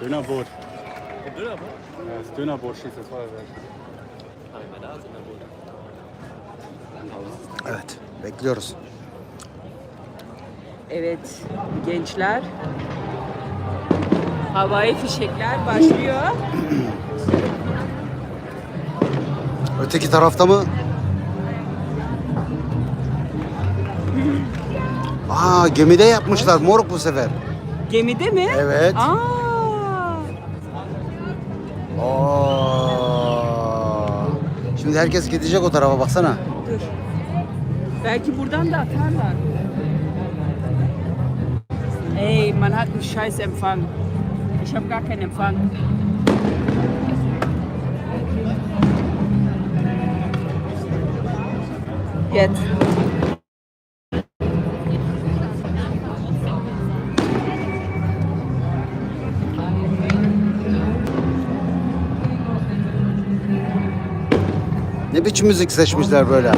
Dönerbrot. Döner bu. Ja, das Dönerbrot schießt das Feuerwerk. Evet, bekliyoruz. Evet gençler. Havai fişekler başlıyor. Öteki tarafta mı? Aa gemide yapmışlar moruk bu sefer. Gemide mi? Evet. Aa. Şimdi herkes gidecek o tarafa baksana. dur. Belki buradan da atarlar. Ey, man hat einen scheiß Empfang. Ich habe gar keinen Empfang. Jetzt. Ne biçim müzik seçmişler böyle.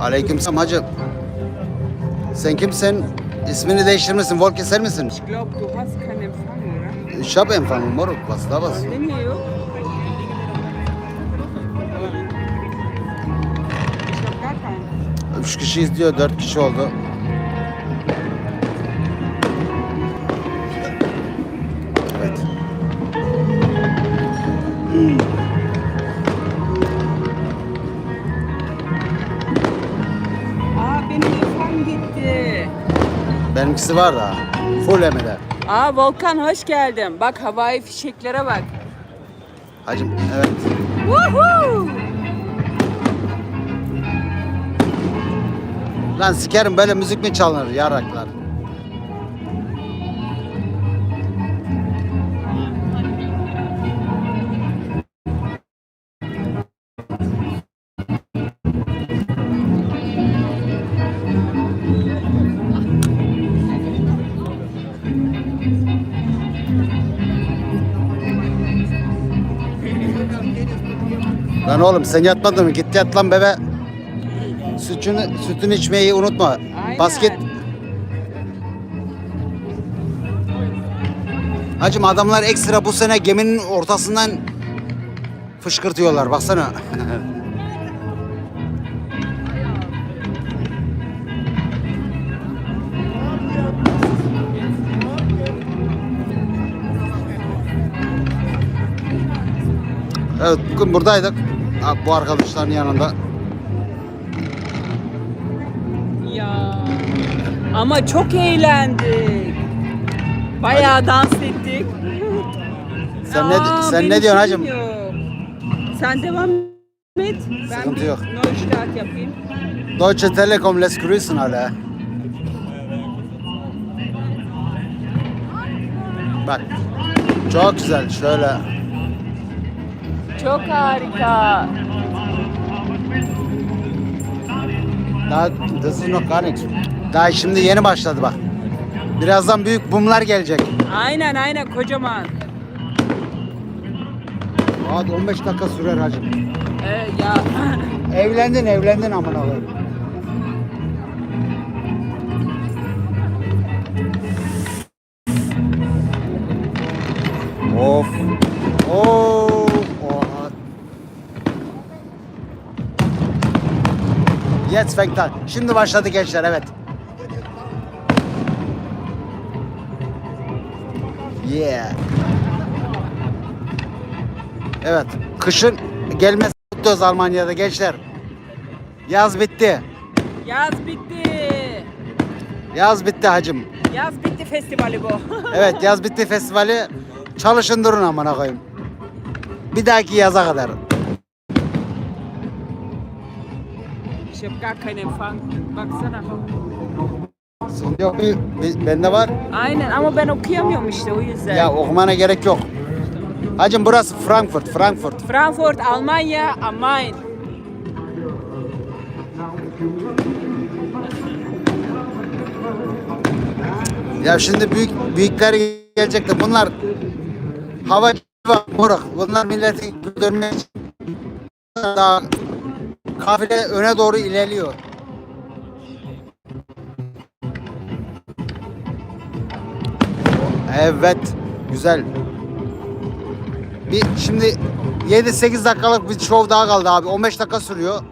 Aleykümselam hacı. Sen kimsin? İsmini değiştirmişsin. Vol keser misin? Ich glaube, du hast keinen Empfang, oder? Şap enfamı moruk. Bas da? Ich habe gar keinen. Üç kişi izliyor. Dört kişi oldu. Evet. Aa benim Empfang gitti. Benimkisi var da. Full emede. Aa Volkan hoş geldin. Bak havai fişeklere bak. Hacım evet. Woohoo! Lan sikerim böyle müzik mi çalınır yaraklar? Lan oğlum sen yatmadın mı? Git yat lan bebe. Sütünü, sütünü içmeyi unutma. Aynen. Basket. Hacım adamlar ekstra bu sene geminin ortasından fışkırtıyorlar baksana. evet bugün buradaydık. Bu arkadaşların yanında. Ya. Ama çok eğlendik. Bayağı dans ettik. Sen ne Aa, sen benim ne diyorsun hacım? yok. Sen devam et. Ben Sıkıntı bir yok. Neustart yapayım. Deutsche Telekom les grüßen alle. Bak. Çok güzel şöyle. Çok harika. Daha noch gar nichts. Daha şimdi yeni başladı bak. Birazdan büyük bumlar gelecek. Aynen aynen kocaman. Saat 15 dakika sürer hacım. Ee, ya Evlendin evlendin amına koyayım. Of. Fängt an. Şimdi başladı gençler evet. Yeah. Evet. Kışın gelmesi mutluyoruz Almanya'da gençler. Yaz bitti. yaz bitti. Yaz bitti hacım. Yaz bitti festivali bu. Evet yaz bitti festivali. Çalışın durun amına koyayım. Bir dahaki yaza kadar. Ich hab gar keinen Empfang. Baksana. Yok bir- bende var. Aynen ama ben okuyamıyorum işte o yüzden. Ya okumana gerek yok. Hacım burası Frankfurt, Frankfurt. Frankfurt, Almanya, am Main. Ya şimdi büyük büyükler gelecekler. Bunlar hava moruk. Bunlar milletin dönmek daha kafile öne doğru ilerliyor. Evet. Güzel. Bir şimdi 7-8 dakikalık bir şov daha kaldı abi. 15 dakika sürüyor.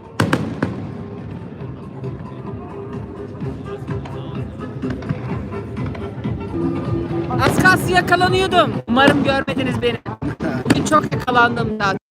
Az kalsın yakalanıyordum. Umarım görmediniz beni. Bugün çok yakalandım zaten.